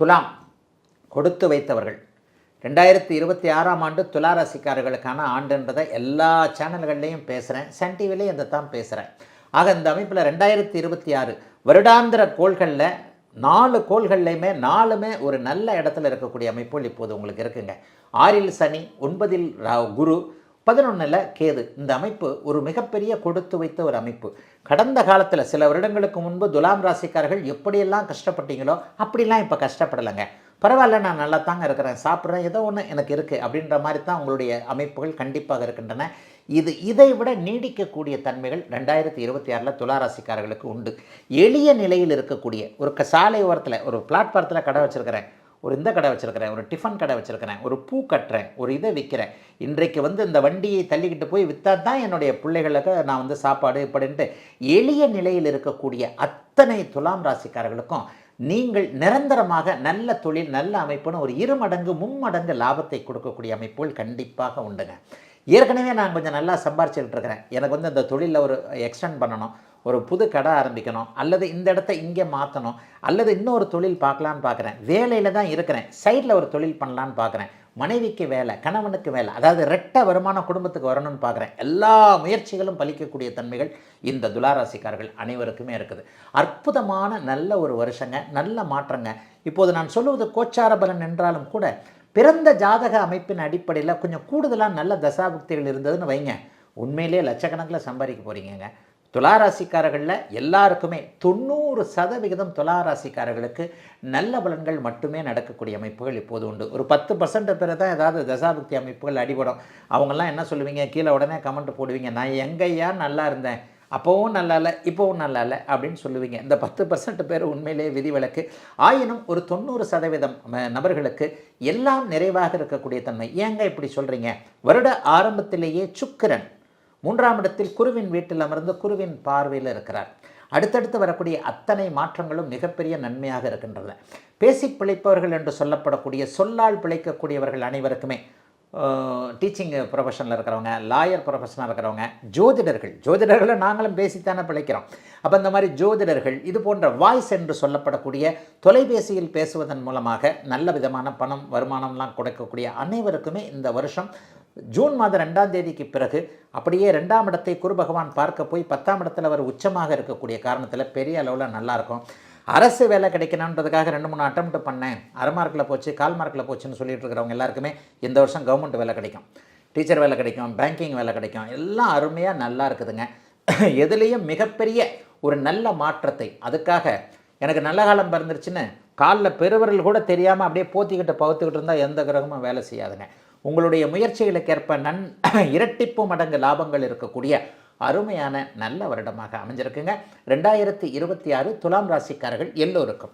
துலாம் கொடுத்து வைத்தவர்கள். ரெண்டாயிரத்தி இருபத்தி ஆறாம் ஆண்டு துலா ராசிக்காரர்களுக்கான ஆண்டுன்றதை எல்லா சேனல்கள்லையும் பேசுகிறேன் சன் டிவிலையும் இதை தான் பேசுகிறேன் ஆக இந்த அமைப்பில் ரெண்டாயிரத்தி இருபத்தி ஆறு வருடாந்திர கோள்களில் நாலு கோள்கள்லையுமே நாலுமே ஒரு நல்ல இடத்துல இருக்கக்கூடிய அமைப்புகள் இப்போது உங்களுக்கு இருக்குங்க. ஆறில் சனி ஒன்பதில் குரு பதினொன்றில் கேது. இந்த அமைப்பு ஒரு மிகப்பெரிய கொடுத்து வைத்த ஒரு அமைப்பு. கடந்த காலத்தில் சில வருடங்களுக்கு முன்பு துலாம் ராசிக்காரர்கள் எப்படியெல்லாம் கஷ்டப்பட்டீங்களோ அப்படிலாம் இப்போ கஷ்டப்படலைங்க. பரவாயில்ல நான் நல்லா தாங்க இருக்கிறேன் சாப்பிட்றேன் ஏதோ ஒன்று எனக்கு இருக்குது அப்படின்ற மாதிரி தான் உங்களுடைய அமைப்புகள் கண்டிப்பாக இருக்கின்றன. இது இதை விட நீடிக்கக்கூடிய தன்மைகள் ரெண்டாயிரத்தி இருபத்தி ஆறில் துளாராசிக்காரர்களுக்கு உண்டு. எளிய நிலையில் இருக்கக்கூடிய ஒரு க- சாலை ஓரத்தில் ஒரு பிளாட்ஃபாரத்தில் கடை வச்சுருக்கிறேன். ஒரு இந்த கடை வச்சுருக்கிறேன் ஒரு டிஃபன் கடை வச்சுருக்கிறேன் ஒரு பூ கட்டுறேன் ஒரு இதை விற்கிறேன் இன்றைக்கு வந்து இந்த வண்டியை தள்ளிக்கிட்டு போய் விற்றா தான் என்னுடைய பிள்ளைகளுக்கு நான் வந்து சாப்பாடு இப்படின்ட்டு எளிய நிலையில் இருக்கக்கூடிய அத்தனை துலாம் ராசிக்காரர்களுக்கும் நீங்கள் நிரந்தரமாக நல்ல தொழில் நல்ல அமைப்புன்னு ஒரு இருமடங்கு மும்மடங்கு லாபத்தை கொடுக்கக்கூடிய அமைப்புகள் கண்டிப்பாக உண்டுங்க. ஏற்கனவே நான் கொஞ்சம் நல்லா சம்பாரிச்சுக்கிட்டு இருக்கிறேன். எனக்கு வந்து இந்த தொழிலில் ஒரு எக்ஸ்டெண்ட் பண்ணணும். ஒரு புது கடை ஆரம்பிக்கணும். அல்லது இந்த இடத்த இங்கே மாற்றணும் அல்லது இன்னொரு தொழில் பார்க்கலான்னு பார்க்குறேன். வேலையில் தான் இருக்கிறேன். சைடில் ஒரு தொழில் பண்ணலான்னு பார்க்குறேன். மனைவிக்கு வேலை கணவனுக்கு வேலை அதாவது ரெட்ட வருமானம் குடும்பத்துக்கு வரணும்னு பார்க்குறேன். எல்லா முயற்சிகளும் பலிக்கக்கூடிய தன்மைகள் இந்த துளாராசிக்காரர்கள் அனைவருக்குமே இருக்குது. அற்புதமான நல்ல ஒரு வருஷங்க. நல்ல மாற்றங்க. இப்போது நான் சொல்லுவது கோச்சார பலன் என்றாலும் கூட பிறந்த ஜாதக அமைப்பின் அடிப்படையில் கொஞ்சம் கூடுதலாக நல்ல தசாபுக்திகள் இருந்ததுன்னு வைங்க. உண்மையிலேயே லட்சக்கணக்கில் சம்பாதிக்க போகிறீங்க துளாராசிக்காரர்களில் எல்லாருக்குமே தொண்ணூறு சதவிகிதம் துளாராசிக்காரர்களுக்கு நல்ல பலன்கள் மட்டுமே நடக்கக்கூடிய அமைப்புகள் இப்போது உண்டு. ஒரு பத்து பர்சன்ட் பேர் தான் ஏதாவது தசாபக்தி அமைப்புகள் அடிபடும். அவங்கெல்லாம் என்ன சொல்லுவீங்க? கீழே உடனே கமெண்ட் போடுவீங்க. நான் எங்கேயா நல்லா இருந்தேன். அப்போவும் நல்லா இல்லை இப்போவும் நல்லா இல்லை அப்படின்னு சொல்லுவீங்க. இந்த பத்து பர்சன்ட் பேர் உண்மையிலேயே விதிவிலக்கு. ஆயினும் ஒரு தொண்ணூறு சதவீதம் நபர்களுக்கு எல்லாம் நிறைவாக இருக்கக்கூடிய தன்மை. ஏங்க இப்படி சொல்கிறீங்க வருட ஆரம்பத்திலேயே சுக்கிரன் மூன்றாம் இடத்தில் குருவின் வீட்டில் அமர்ந்து குருவின் பார்வையில் இருக்கிறார். அடுத்தடுத்து வரக்கூடிய அத்தனை மாற்றங்களும் மிகப்பெரிய நன்மையாக இருக்கின்றன. பேசி பிழைப்பவர்கள் என்று சொல்லப்படக்கூடிய சொல்லால் பிழைக்கக்கூடியவர்கள் அனைவருக்குமே டீச்சிங் ப்ரொஃபஷனில் இருக்கிறவங்க லாயர் ப்ரொஃபஷனாக இருக்கிறவங்க ஜோதிடர்கள் ஜோதிடர்களை நாங்களும் பேசித்தானே பிழைக்கிறோம். அப்போ இந்த மாதிரி ஜோதிடர்கள் இது போன்ற வாய்ஸ் என்று சொல்லப்படக்கூடிய தொலைபேசியில் பேசுவதன் மூலமாக நல்ல விதமான பணம் வருமானம்லாம் கொடுக்கக்கூடிய அனைவருக்குமே இந்த வருஷம் ஜூன் மாதம் ரெண்டாம் தேதிக்கு பிறகு அப்படியே ரெண்டாம் இடத்தை குரு பகவான் பார்க்க போய் பத்தாம் இடத்துல அவர் உச்சமாக இருக்கக்கூடிய காரணத்தில் பெரிய அளவில் நல்லாயிருக்கும் அரசு வேலை கிடைக்கணுன்றதுக்காக ரெண்டு மூணு அட்டம்ப்ட் பண்ணேன். அரை மார்க்கில் போச்சு கால் மார்க்கில் போச்சுன்னு சொல்லிட்டு இருக்கிறவங்க எல்லாருக்குமே இந்த வருஷம் கவர்மெண்ட் வேலை கிடைக்கும். டீச்சர் வேலை கிடைக்கும் பேங்கிங் வேலை கிடைக்கும். எல்லாம் அருமையாக நல்லா இருக்குதுங்க. எதுலேயும் மிகப்பெரிய ஒரு நல்ல மாற்றத்தை அதுக்காக எனக்கு நல்ல காலம் பிறந்துருச்சுன்னு காலில் பெருவரல் கூட தெரியாமல் அப்படியே போத்திக்கிட்டு பகுத்துக்கிட்டு இருந்தால் எந்த கிரகமும் வேலை செய்யாதுங்க. உங்களுடைய முயற்சிகளுக்கேற்ப நன் இரட்டிப்பு மடங்கு லாபங்கள் இருக்கக்கூடிய அருமையான நல்ல வருடமாக அமைஞ்சிருக்குங்க. ரெண்டாயிரத்தி இருபத்தி ஆறு துலாம் ராசிக்காரர்கள் எல்லோருக்கும்.